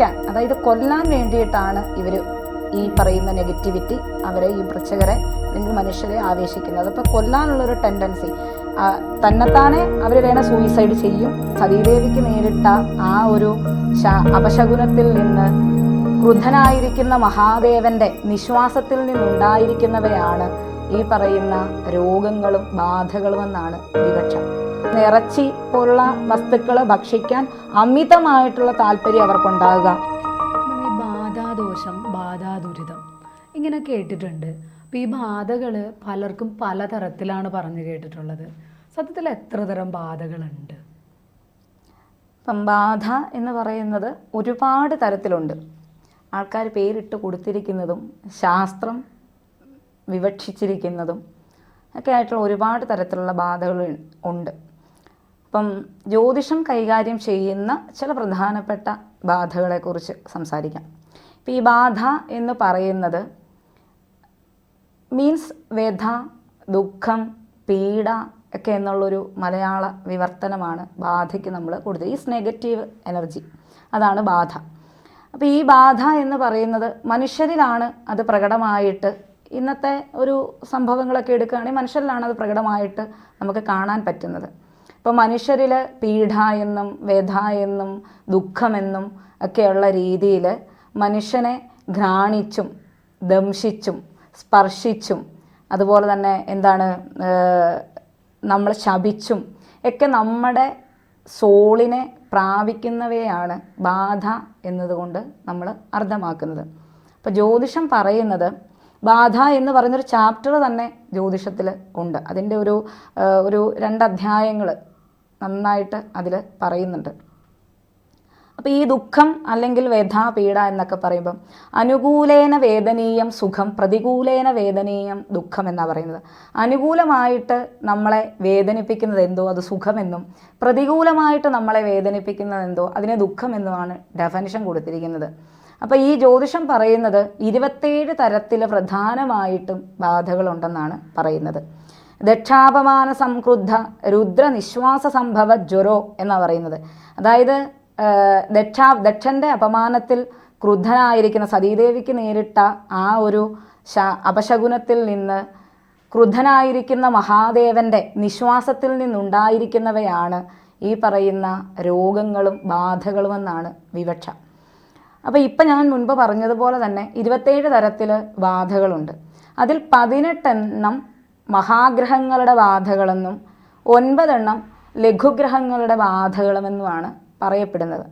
നശിപ്പിക്കാൻ അതായത് കൊല്ലാൻ വേണ്ടിയിട്ടാണ് ഇവർ ഈ പറയുന്ന നെഗറ്റിവിറ്റി അവരെ ഈ വൃക്ഷകരെ അല്ലെങ്കിൽ മനുഷ്യരെ ആവേശിക്കുന്നത്. അപ്പോൾ കൊല്ലാനുള്ളൊരു ടെൻഡൻസി തന്നെത്താനെ അവർ വേണേൽ സൂയിസൈഡ് ചെയ്യും. സതീദേവിക്ക് നേരിട്ട ആ ഒരു അപശകുനത്തിൽ നിന്ന് ക്രുദ്ധനായിരിക്കുന്ന മഹാദേവന്റെ നിശ്വാസത്തിൽ നിന്നുണ്ടായിരിക്കുന്നവയാണ് ഈ പറയുന്ന രോഗങ്ങളും ബാധകളുമെന്നാണ് വിവക്ഷ. ഇറച്ചി പോലുള്ള വസ്തുക്കൾ ഭക്ഷിക്കാൻ അമിതമായിട്ടുള്ള താല്പര്യം അവർക്കുണ്ടാകുക. ബാധാദോഷം ബാധാദുരിതം ഇങ്ങനെ കേട്ടിട്ടുണ്ട്. അപ്പോൾ ഈ ബാധകൾ പലർക്കും പലതരത്തിലാണ് പറഞ്ഞു കേട്ടിട്ടുള്ളത്. സത്യത്തിൽ എത്ര തരം ബാധകളുണ്ട്? ഇപ്പം ബാധ എന്ന് പറയുന്നത് ഒരുപാട് തരത്തിലുണ്ട്. ആൾക്കാർ പേരിട്ട് കൊടുത്തിരിക്കുന്നതും ശാസ്ത്രം വിവക്ഷിച്ചിരിക്കുന്നതും ഒക്കെ ആയിട്ടുള്ള ഒരുപാട് തരത്തിലുള്ള ബാധകൾ ഉണ്ട്. അപ്പം ജ്യോതിഷം കൈകാര്യം ചെയ്യുന്ന ചില പ്രധാനപ്പെട്ട ബാധകളെക്കുറിച്ച് സംസാരിക്കാം. ഇപ്പം ഈ ബാധ എന്ന് പറയുന്നത് മീൻസ് വ്യഥ ദുഃഖം പീഡ ഒക്കെ എന്നുള്ളൊരു മലയാള വിവർത്തനമാണ് ബാധയ്ക്ക് നമ്മൾ കൊടുത്തത് ഈസ് നെഗറ്റീവ് എനർജി അതാണ് ബാധ. അപ്പോൾ ഈ ബാധ എന്ന് പറയുന്നത് മനുഷ്യരിലാണ് അത് പ്രകടമായിട്ട് ഇന്നത്തെ ഒരു സംഭവങ്ങളൊക്കെ എടുക്കുകയാണെങ്കിൽ മനുഷ്യരിലാണ് അത് പ്രകടമായിട്ട് നമുക്ക് കാണാൻ പറ്റുന്നത്. ഇപ്പോൾ മനുഷ്യരിൽ പീഡ എന്നും വ്യഥ എന്നും ദുഃഖമെന്നും ഒക്കെയുള്ള രീതിയിൽ മനുഷ്യനെ ഘ്രാണിച്ചും ദംശിച്ചും സ്പർശിച്ചും അതുപോലെ തന്നെ എന്താണ് നമ്മൾ ശപിച്ചും ഒക്കെ നമ്മുടെ സോളിനെ പ്രാപിക്കുന്നവയാണ് ബാധ എന്നതുകൊണ്ട് നമ്മൾ അർത്ഥമാക്കുന്നത് അപ്പോൾ ജ്യോതിഷം പറയുന്നത് ബാധ എന്ന് പറയുന്നൊരു ചാപ്റ്റർ തന്നെ ജ്യോതിഷത്തിൽ ഉണ്ട്. അതിന്റെ ഒരു ഒരു രണ്ട് അധ്യായങ്ങൾ നന്നായിട്ട് അതിൽ പറയുന്നുണ്ട്. അപ്പോൾ ഈ ദുഃഖം അല്ലെങ്കിൽ വ്യഥ പീഡ എന്നൊക്കെ പറയുമ്പം അനുകൂലേന വേദനീയം സുഖം പ്രതികൂലേന വേദനീയം ദുഃഖം എന്നാണ് പറയുന്നത്. അനുകൂലമായിട്ട് നമ്മളെ വേദനിപ്പിക്കുന്നത് എന്തോ? അത് സുഖമെന്നും പ്രതികൂലമായിട്ട് നമ്മളെ വേദനിപ്പിക്കുന്നത് എന്തോ? അതിനെ ദുഃഖമെന്നുമാണ് ഡെഫനിഷൻ കൊടുത്തിരിക്കുന്നത്. അപ്പോൾ ഈ ജ്യോതിഷം പറയുന്നത് ഇരുപത്തേഴ് തരത്തിൽ പ്രധാനമായിട്ടും ബാധകളുണ്ടെന്നാണ് പറയുന്നത്. ദക്ഷാപമാന സംക്രുദ്ധ രുദ്രനിശ്വാസ സംഭവ ജ്വരോ എന്നാണ് പറയുന്നത്. അതായത് ദക്ഷാ ദക്ഷന്റെ അപമാനത്തിൽ ക്രുദ്ധനായിരിക്കുന്ന സതീദേവിക്ക് നേരിട്ട ആ ഒരു ശ അപശകുനത്തിൽ നിന്ന് ക്രുദ്ധനായിരിക്കുന്ന മഹാദേവന്റെ നിശ്വാസത്തിൽ നിന്നുണ്ടായിരിക്കുന്നവയാണ് ഈ പറയുന്ന രോഗങ്ങളും ബാധകളുമെന്നാണ് വിവക്ഷ. അപ്പോൾ ഇപ്പം ഞാൻ മുൻപ് പറഞ്ഞതുപോലെ തന്നെ ഇരുപത്തേഴ് തരത്തിൽ ബാധകളുണ്ട്. അതിൽ പതിനെട്ടെണ്ണം മഹാഗ്രഹങ്ങളുടെ ബാധകളെന്നും ഒൻപതെണ്ണം ലഘുഗ്രഹങ്ങളുടെ ബാധകളുമെന്നുമാണ് പറയപ്പെടുന്നത്.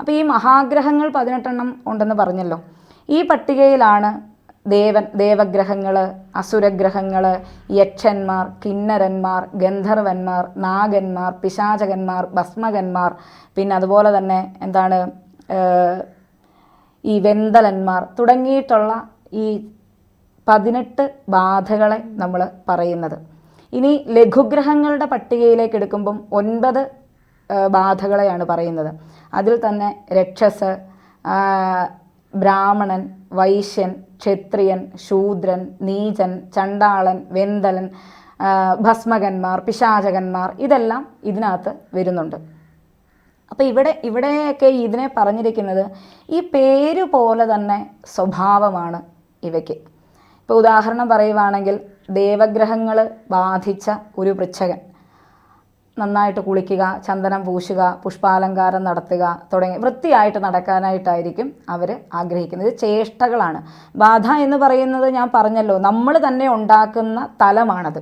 അപ്പോൾ ഈ മഹാഗ്രഹങ്ങൾ പതിനെട്ടെണ്ണം ഉണ്ടെന്ന് പറഞ്ഞല്ലോ. ഈ പട്ടികയിലാണ് ദേവൻ ദേവഗ്രഹങ്ങൾ അസുരഗ്രഹങ്ങൾ യക്ഷന്മാർ കിന്നരന്മാർ ഗന്ധർവന്മാർ നാഗന്മാർ പിശാചകന്മാർ ഭസ്മകന്മാർ പിന്നെ അതുപോലെ തന്നെ എന്താണ് ഈ വെന്തലന്മാർ തുടങ്ങിയിട്ടുള്ള ഈ പതിനെട്ട് ബാധകളെ നമ്മൾ പറയുന്നത്. ഇനി ലഘുഗ്രഹങ്ങളുടെ പട്ടികയിലേക്ക് എടുക്കുമ്പം ഒൻപത് ബാധകളെയാണ് പറയുന്നത്. അതിൽ തന്നെ രക്ഷസ് ബ്രാഹ്മണൻ വൈശ്യൻ ക്ഷത്രിയൻ ശൂദ്രൻ നീചൻ ചണ്ടാളൻ വെന്തലൻ ഭസ്മകന്മാർ പിശാചകന്മാർ ഇതെല്ലാം ഇതിനകത്ത് വരുന്നുണ്ട്. അപ്പോൾ ഇവിടെ ഇവിടെയൊക്കെ ഇതിനെ പറഞ്ഞിരിക്കുന്നത് ഈ പേര് പോലെ തന്നെ സ്വഭാവമാണ് ഇവയ്ക്ക്. ഇപ്പോൾ ഉദാഹരണം പറയുവാണെങ്കിൽ ദേവഗ്രഹങ്ങൾ ബാധിച്ച ഒരു വൃക്ഷകൻ നന്നായിട്ട് കുളിക്കുക ചന്ദനം പൂശുക പുഷ്പാലങ്കാരം നടത്തുക തുടങ്ങി വൃത്തിയായിട്ട് നടക്കാനായിട്ടായിരിക്കും അവർ ആഗ്രഹിക്കുന്നത്. ഇത് ചേഷ്ടകളാണ്. ബാധ എന്ന് പറയുന്നത് ഞാൻ പറഞ്ഞല്ലോ നമ്മൾ തന്നെ ഉണ്ടാക്കുന്ന തലമാണത്.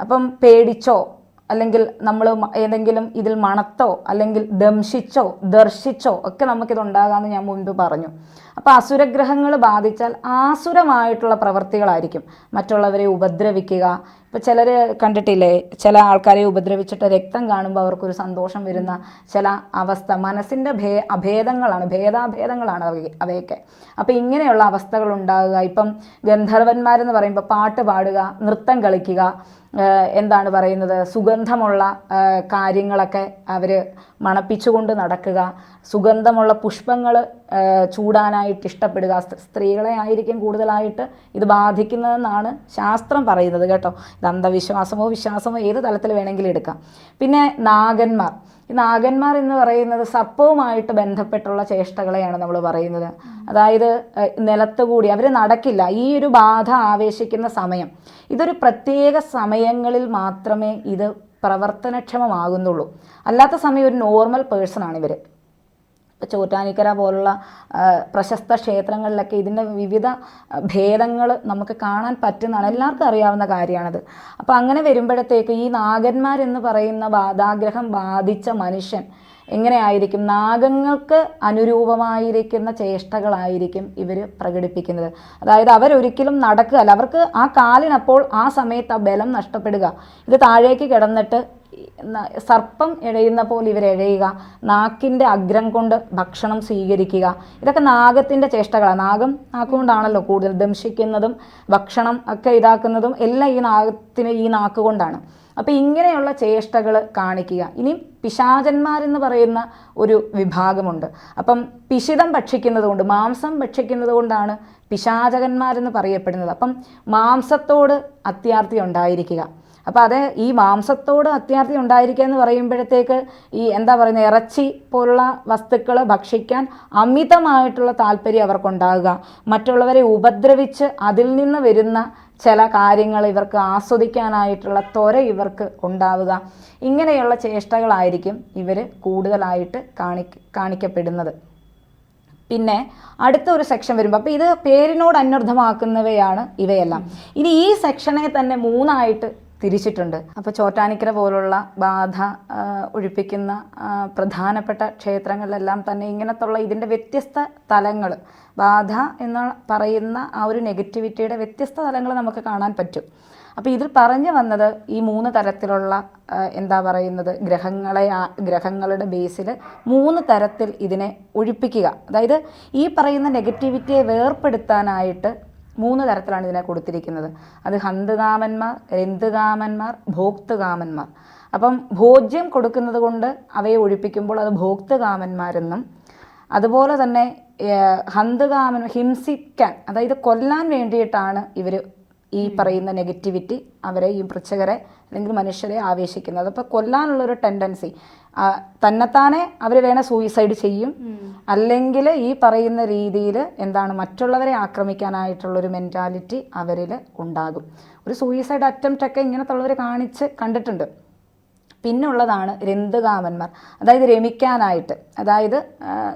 അപ്പം പേടിച്ചോ? അല്ലെങ്കിൽ നമ്മൾ ഏതെങ്കിലും ഇതിൽ മണത്തോ? അല്ലെങ്കിൽ ദംശിച്ചോ? ദർശിച്ചോ? ഒക്കെ നമുക്കിത് ഉണ്ടാകാമെന്ന് ഞാൻ മുൻപ് പറഞ്ഞു. അപ്പോൾ അസുരഗ്രഹങ്ങൾ ബാധിച്ചാൽ ആസുരമായിട്ടുള്ള പ്രവർത്തികളായിരിക്കും. മറ്റുള്ളവരെ ഉപദ്രവിക്കുക. ഇപ്പോൾ ചിലർ കണ്ടിട്ടില്ലേ? ചില ആൾക്കാരെ ഉപദ്രവിച്ചിട്ട് രക്തം കാണുമ്പോൾ അവർക്കൊരു സന്തോഷം വരുന്ന ചില അവസ്ഥ. മനസ്സിന്റെ ഭേ അഭേദങ്ങളാണ് ഭേദാഭേദങ്ങളാണ് അവ- അവയൊക്കെ. അപ്പോൾ ഇങ്ങനെയുള്ള അവസ്ഥകൾ ഉണ്ടാകുക. ഇപ്പം ഗന്ധർവന്മാരെന്ന് പറയുമ്പോൾ പാട്ട് പാടുക നൃത്തം കളിക്കുക എന്താണ് പറയുന്നത്? സുഗന്ധമുള്ള കാര്യങ്ങളൊക്കെ അവർ മണപ്പിച്ചുകൊണ്ട് നടക്കുക. സുഗന്ധമുള്ള പുഷ്പങ്ങൾ ചൂടാനായിട്ട് ഇഷ്ടപ്പെടുക. സ്ത- സ്ത്രീകളെ ആയിരിക്കും കൂടുതലായിട്ട് ഇത് ബാധിക്കുന്നതെന്നാണ് ശാസ്ത്രം പറയുന്നത് കേട്ടോ. ഇത് അന്ധവിശ്വാസമോ വിശ്വാസമോ ഏത് തലത്തിൽ വേണമെങ്കിലും എടുക്കാം. പിന്നെ നാഗന്മാർ. ഈ നാഗന്മാർ എന്ന് പറയുന്നത് സർപ്പവുമായിട്ട് ബന്ധപ്പെട്ടുള്ള ചേഷ്ടകളെയാണ് നമ്മൾ പറയുന്നത്. അതായത് നിലത്തുകൂടി അവർ നടക്കില്ല. ഈ ഒരു ബാധ ആവേശിക്കുന്ന സമയം. ഇതൊരു പ്രത്യേക സമയങ്ങളിൽ മാത്രമേ ഇത് പ്രവർത്തനക്ഷമമാകുന്നുള്ളൂ. അല്ലാത്ത സമയം ഒരു നോർമൽ പേഴ്സൺ ആണ് ഇവർ ഇപ്പോൾ ചോറ്റാനിക്കര പോലുള്ള പ്രശസ്ത ക്ഷേത്രങ്ങളിലൊക്കെ ഇതിന്റെ വിവിധ ഭേദങ്ങൾ നമുക്ക് കാണാൻ പറ്റുന്നതാണ്. എല്ലാവർക്കും അറിയാവുന്ന കാര്യമാണത്. അപ്പോൾ അങ്ങനെ വരുമ്പോഴത്തേക്ക് ഈ നാഗന്മാരെന്ന് പറയുന്ന ബാധാഗ്രഹം ബാധിച്ച മനുഷ്യൻ എങ്ങനെയായിരിക്കും? നാഗങ്ങൾക്ക് അനുരൂപമായിരിക്കുന്ന ചേഷ്ടകളായിരിക്കും ഇവർ പ്രകടിപ്പിക്കുന്നത്. അതായത് അവരൊരിക്കലും നടക്കുകയല്ല. അവർക്ക് ആ കാലിനപ്പോൾ ആ സമയത്ത് ആ ബലം നഷ്ടപ്പെടുക. ഇത് താഴേക്ക് കിടന്നിട്ട് സർപ്പം എഴയുന്ന പോലെ ഇവർ എഴയുക നാക്കിന്റെ അഗ്രം കൊണ്ട് ഭക്ഷണം സ്വീകരിക്കുക. ഇതൊക്കെ നാഗത്തിന്റെ ചേഷ്ടകളാണ് നാഗം നാക്കുകൊണ്ടാണല്ലോ കൂടുതൽ ദംശിക്കുന്നതും ഭക്ഷണം ഒക്കെ ഇതാക്കുന്നതും എല്ലാം ഈ നാഗത്തിന് ഈ നാക്ക് കൊണ്ടാണ്. അപ്പോൾ ഇങ്ങനെയുള്ള ചേഷ്ടകൾ കാണിക്കുക. ഇനി പിശാചന്മാരെന്ന് പറയുന്ന ഒരു വിഭാഗമുണ്ട്. അപ്പം പിശിതം ഭക്ഷിക്കുന്നത് കൊണ്ട് മാംസം ഭക്ഷിക്കുന്നത് കൊണ്ടാണ് പിശാചകന്മാരെന്ന് പറയപ്പെടുന്നത്. അപ്പം മാംസത്തോട് അത്യാർത്ഥി ഉണ്ടായിരിക്കുക. അപ്പോൾ അത് ഈ മാംസത്തോട് അത്യാർത്ഥി ഉണ്ടായിരിക്കുക എന്ന് പറയുമ്പോഴത്തേക്ക് ഈ എന്താ പറയുന്നത് ഇറച്ചി പോലുള്ള വസ്തുക്കൾ ഭക്ഷിക്കാൻ അമിതമായിട്ടുള്ള താല്പര്യം അവർക്കുണ്ടാകുക. മറ്റുള്ളവരെ ഉപദ്രവിച്ച് അതിൽ നിന്ന് വരുന്ന ചില കാര്യങ്ങൾ ഇവർക്ക് ആസ്വദിക്കാനായിട്ടുള്ള ത്വര ഇവർക്ക് ഉണ്ടാവുക. ഇങ്ങനെയുള്ള ചേഷ്ടകളായിരിക്കും ഇവർ കൂടുതലായിട്ട് കാണി കാണിക്കപ്പെടുന്നത്. പിന്നെ അടുത്ത ഒരു സെക്ഷൻ വരുമ്പോൾ അപ്പോൾ ഇത് പേരിനോട് അന്വർത്ഥമാക്കുന്നവയാണ് ഇവയെല്ലാം. ഇനി ഈ സെക്ഷനെ തന്നെ മൂന്നായിട്ട് തിരിച്ചിട്ടുണ്ട്. അപ്പോൾ ചോറ്റാനിക്കര പോലുള്ള ബാധ ഒഴിപ്പിക്കുന്ന പ്രധാനപ്പെട്ട ക്ഷേത്രങ്ങളിലെല്ലാം തന്നെ ഇങ്ങനത്തുള്ള ഇതിന്റെ വ്യത്യസ്ത തലങ്ങൾ ബാധ എന്ന് പറയുന്ന ആ ഒരു നെഗറ്റിവിറ്റിയുടെ വ്യത്യസ്ത തലങ്ങൾ നമുക്ക് കാണാൻ പറ്റും. അപ്പോൾ ഇതിൽ പറഞ്ഞു വന്നത് ഈ മൂന്ന് തരത്തിലുള്ള എന്താ പറയുന്നത് ഗ്രഹങ്ങളെ ഗ്രഹങ്ങളുടെ ബേസിൽ മൂന്ന് തരത്തിൽ ഇതിനെ ഒഴിപ്പിക്കുക. അതായത് ഈ പറയുന്ന നെഗറ്റിവിറ്റിയെ വേർപ്പെടുത്താനായിട്ട് മൂന്ന് തരത്തിലാണ് ഇതിനെ കൊടുത്തിരിക്കുന്നത്. അത് ഹന്തകാമന്മാർ രന്തുകാമന്മാർ ഭോക്തകാമന്മാർ അപ്പം ഭോജ്യം കൊടുക്കുന്നത് കൊണ്ട് അവയെ ഒഴിപ്പിക്കുമ്പോൾ അത് ഭോക്തകാമന്മാരെന്നും അതുപോലെ തന്നെ ഹന്തകാമൻ ഹിംസിക്കാൻ അതായത് കൊല്ലാൻ വേണ്ടിയിട്ടാണ് ഇവർ ഈ പറയുന്ന നെഗറ്റിവിറ്റി അവരെ ഈ വൃച്ചകരെ അല്ലെങ്കിൽ മനുഷ്യരെ ആവേശിക്കുന്നത്. അപ്പോൾ കൊല്ലാനുള്ളൊരു ടെൻഡൻസി തന്നെത്താനെ അവർ വേണേൽ സൂയിസൈഡ് ചെയ്യും. അല്ലെങ്കിൽ ഈ പറയുന്ന രീതിയിൽ എന്താണ് മറ്റുള്ളവരെ ആക്രമിക്കാനായിട്ടുള്ളൊരു മെന്റാലിറ്റി അവരിൽ ഉണ്ടാകും. ഒരു സൂയിസൈഡ് അറ്റംപ്റ്റ് ഒക്കെ ഇങ്ങനത്തുള്ളവർ കാണിച്ച് കണ്ടിട്ടുണ്ട്. പിന്നുള്ളതാണ് രന്തുകാമന്മാർ. അതായത് രമിക്കാനായിട്ട്. അതായത്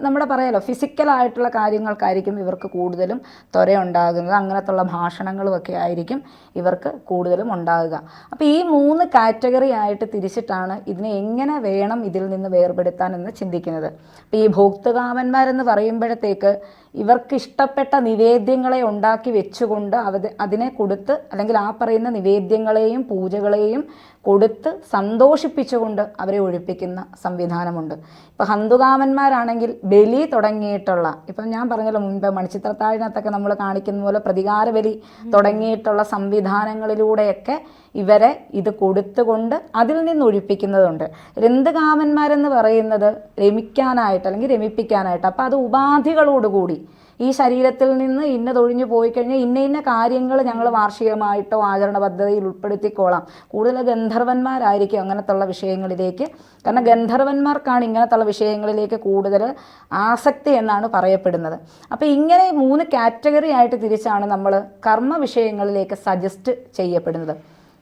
നമ്മുടെ പറയാലോ ഫിസിക്കലായിട്ടുള്ള കാര്യങ്ങൾക്കായിരിക്കും ഇവർക്ക് കൂടുതലും ത്വര ഉണ്ടാകുന്നത് അങ്ങനത്തുള്ള ഭാഷണങ്ങളുമൊക്കെ ആയിരിക്കും ഇവർക്ക് കൂടുതലും ഉണ്ടാകുക. അപ്പോൾ ഈ മൂന്ന് കാറ്റഗറി ആയിട്ട് തിരിച്ചിട്ടാണ് ഇതിനെ എങ്ങനെ വേണം ഇതിൽ നിന്ന് വേർപെടുത്താൻ എന്ന് ചിന്തിക്കുന്നത്. അപ്പോൾ ഈ ഭോക്തകാമന്മാരെന്ന് പറയുമ്പോഴത്തേക്ക് ഇവർക്ക് ഇഷ്ടപ്പെട്ട നിവേദ്യങ്ങളെ ഉണ്ടാക്കി വെച്ചുകൊണ്ട് അവ അതിനെ കൊടുത്ത് അല്ലെങ്കിൽ ആ പറയുന്ന നിവേദ്യങ്ങളെയും പൂജകളെയും കൊടുത്ത് സന്തോഷിപ്പിച്ചുകൊണ്ട് അവരെ ഒഴിപ്പിക്കുന്ന സംവിധാനമുണ്ട്. ഇപ്പോൾ ഹന്തുകാമന്മാരാണെങ്കിൽ ബലി തുടങ്ങിയിട്ടുള്ള ഇപ്പം ഞാൻ പറഞ്ഞല്ലോ മുൻപ് മണിച്ചിത്രത്താഴിനകത്തൊക്കെ നമ്മൾ കാണിക്കുന്ന പോലെ പ്രതികാര ബലി തുടങ്ങിയിട്ടുള്ള സംവിധാനങ്ങളിലൂടെയൊക്കെ ഇവരെ ഇത് കൊടുത്തുകൊണ്ട് അതിൽ നിന്ന് ഒഴിപ്പിക്കുന്നതുണ്ട്. രന്തുകാമന്മാരെന്ന് പറയുന്നത് രമിക്കാനായിട്ട് അല്ലെങ്കിൽ രമിപ്പിക്കാനായിട്ട് അപ്പോൾ അത് ഉപാധികളോടുകൂടി ഈ ശരീരത്തിൽ നിന്ന് ഇന്നതൊഴിഞ്ഞു പോയി കഴിഞ്ഞാൽ ഇന്ന ഇന്ന കാര്യങ്ങൾ ഞങ്ങൾ വാർഷികമായിട്ടോ ആചരണ പദ്ധതിയിൽ ഉൾപ്പെടുത്തിക്കോളാം. കൂടുതൽ ഗന്ധർവന്മാരായിരിക്കും അങ്ങനത്തുള്ള വിഷയങ്ങളിലേക്ക്. കാരണം ഗന്ധർവന്മാർക്കാണ് ഇങ്ങനത്തുള്ള വിഷയങ്ങളിലേക്ക് കൂടുതൽ ആസക്തി എന്നാണ് പറയപ്പെടുന്നത്. അപ്പോൾ ഇങ്ങനെ മൂന്ന് കാറ്റഗറി ആയിട്ട് തിരിച്ചാണ് നമ്മൾ കർമ്മ വിഷയങ്ങളിലേക്ക് സജസ്റ്റ് ചെയ്യപ്പെടുന്നത്.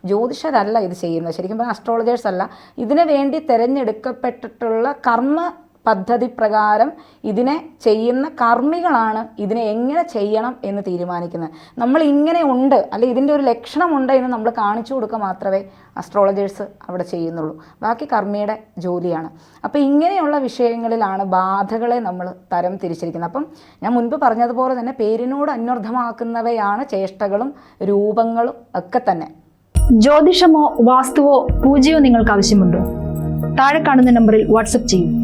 ജ്യോതിഷരല്ല ഇത് ചെയ്യുന്നത്. ശരിക്കും പറഞ്ഞാൽ അസ്ട്രോളജേഴ്സ് അല്ല. ഇതിനു വേണ്ടി തിരഞ്ഞെടുക്കപ്പെട്ടിട്ടുള്ള കർമ്മ പദ്ധതി പ്രകാരം ഇതിനെ ചെയ്യുന്ന കർമ്മികളാണ് ഇതിനെ എങ്ങനെ ചെയ്യണം എന്ന് തീരുമാനിക്കുന്നത്. നമ്മൾ ഇങ്ങനെ ഉണ്ട് അല്ലെ ഇതിന്റെ ഒരു ലക്ഷണമുണ്ട് എന്ന് നമ്മൾ കാണിച്ചു കൊടുക്കുക മാത്രമേ അസ്ട്രോളജേഴ്സ് അവിടെ ചെയ്യുന്നുള്ളൂ. ബാക്കി കർമ്മിയുടെ ജോലിയാണ്. അപ്പോൾ ഇങ്ങനെയുള്ള വിഷയങ്ങളിലാണ് ബാധകളെ നമ്മൾ തരം തിരിച്ചിരിക്കുന്നത്. അപ്പം ഞാൻ മുൻപ് പറഞ്ഞതുപോലെ തന്നെ പേരിനോട് അന്വർത്ഥമാക്കുന്നവയാണ് ചേഷ്ടകളും രൂപങ്ങളും ഒക്കെ തന്നെ. ജ്യോതിഷമോ വാസ്തുവോ പൂജയോ നിങ്ങൾക്ക് ആവശ്യമുണ്ടോ? താഴെ കാണുന്ന നമ്പറിൽ വാട്സപ്പ് ചെയ്യൂ.